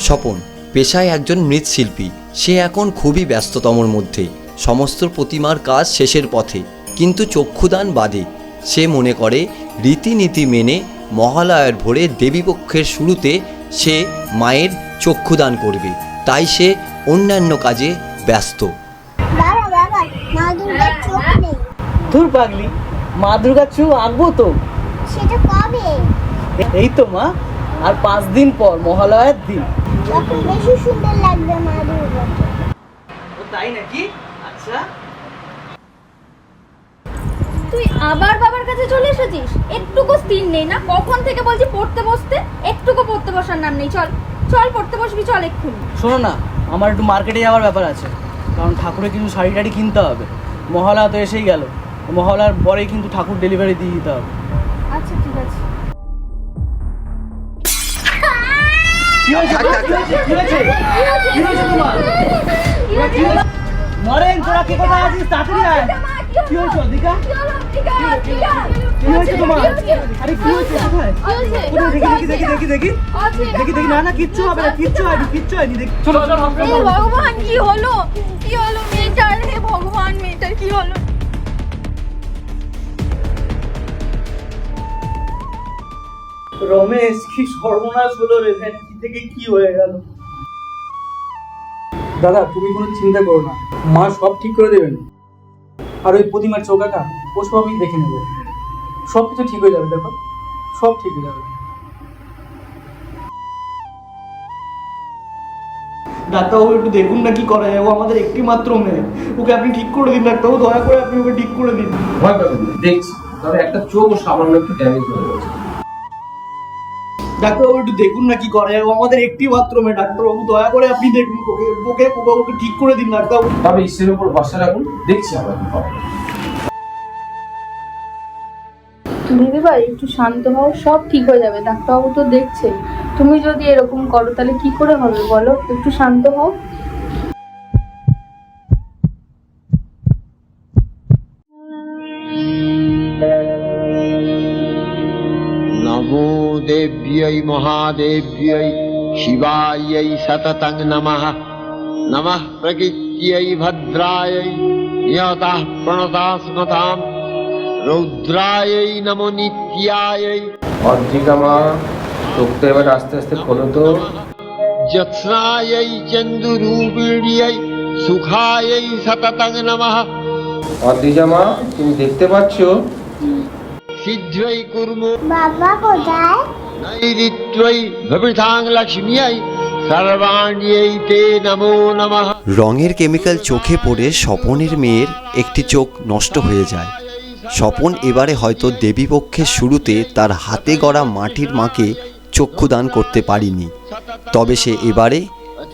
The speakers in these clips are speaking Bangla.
স্বপন পেশায় একজন মৃৎশিল্পী। সে এখন খুবই ব্যস্ততমর মধ্যে। সমস্ত প্রতিমার কাজ শেষের পথে কিন্তু চক্ষুদান বাদে। সে মনে করে রীতিনীতি মেনে মহালয়ার ভোরে দেবীপক্ষের শুরুতে সে মায়ের চক্ষুদান করবে। তাই সে অন্যান্য কাজে ব্যস্ত। বাবা বাবা মা ধুর পাগলি দুর্গার চুপ আঁকবো তো? সেটা কবে? এই তো মা আর পাঁচ দিন পর মহালয়ার দিন। তখন বেশি সুন্দর লাগবে মা দুর্গাকে ও তাই নাকি? আচ্ছা। তুই আবার বাবার কাছে চলে এসেছিস? একটুকু স্থির নেই না? কখন থেকে বলছি পড়তে বসতে? একটুকু পড়তে বসার নাম নেই। চল চল পড়তে বসবি চল এক্ষুনি। শোনো না আমার একটু মার্কেটে যাওয়ার ব্যাপার আছে। কারণ ঠাকুরের কিন্তু শাড়ি টাড়ি কিনতে হবে। মহালয়া তো এসেই গেল। মহালয়ার পরেই কিন্তু ঠাকুর ডেলিভারি দিয়ে দিতে হবে। আচ্ছা ঠিক আছে। নরেন তোরা কে কোথায় আছিস? তাড়াতাড়ি আয়। কি হয়েছে কি হয়েছে তোমার? আরে কি হয়েছে কোথায়? দেখি দেখি দেখি দেখি দেখি। দেখি দেখি। না না কিচ্ছু হবে না কিচ্ছু হয়নি কিচ্ছু হয়নি দেখি। চলো চলো ভগবান কি হলো? কি হলো মেয়েটার? হে ভগবান মেয়েটার কি হলো? রমেশ কি সর্বনাশ হলো রে ভ্যান কি থেকে কি হয়ে গেল? দাদা তুমি কোনো চিন্তা করো না। মা সব ঠিক করে দেবেন। আর ওই প্রতিমার চৌকাটা ও সব আমি দেখে নেব। সব কিছু ঠিক হয়ে যাবে দেখো। সব ঠিক হয়ে যাবে। ডাক্তারবাবু একটু দেখুন না কি করা। যায় ও আমাদের একটি মাত্র মেয়ে। ওকে আপনি ঠিক করে দিন ডাক্তারবাবু। দয়া করে আপনি ওকে ঠিক করে দিন। ভয় পাবেন দেখছি। তবে একটা চোখ ও সামান্য একটু ড্যামেজ হয়ে গেছে। ডাক্তারবাবু একটু দেখুন না কি করা আমাদের একটি মাত্র মেয়ে ডাক্তারবাবু দয়া করে আপনি দেখুন ওকে ওকে ওকে ওকে ঠিক করে দিন ডাক্তারবাবু। তবে ঈশ্বরের উপর ভরসা রাখুন দেখছি আমরা কি হবে দিদিভাই একটু শান্ত হও সব ঠিক হয়ে যাবে ডাক্তারবাবু তো দেখছে। তুমি যদি এরকম করো তাহলে কি করে হবে বলো? একটু শান্ত হও। देव्यै महादेव्यै शिवायै सततं नमः नमः प्रकृत्यै भद्रायै नियतः प्रणतास्मतां रौद्रायै नमो नित्यायै অর্ধিকা মা চোখটা এবার আস্তে আস্তে খোলো তো ज्योत्स्नायै चन्दुरूपिण्यै सुखायै सततं नमः অর্ধিকা মা তুমি দেখতে পাচ্ছ বাবা কোথায়? লক্ষ্মীয়াই রঙের কেমিক্যাল চোখে পড়ে স্বপনের মেয়ের একটি চোখ নষ্ট হয়ে যায়। স্বপন এবারে হয়তো দেবীপক্ষের শুরুতে তার হাতে গড়া মাটির মাকে চক্ষুদান করতে পারিনি। তবে সে এবারে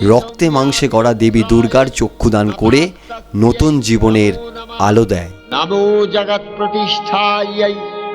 রক্তে মাংসে গড়া দেবী দুর্গার চক্ষুদান করে নতুন জীবনের আলো দেয়। নামো জগৎ প্রতিষ্ঠায়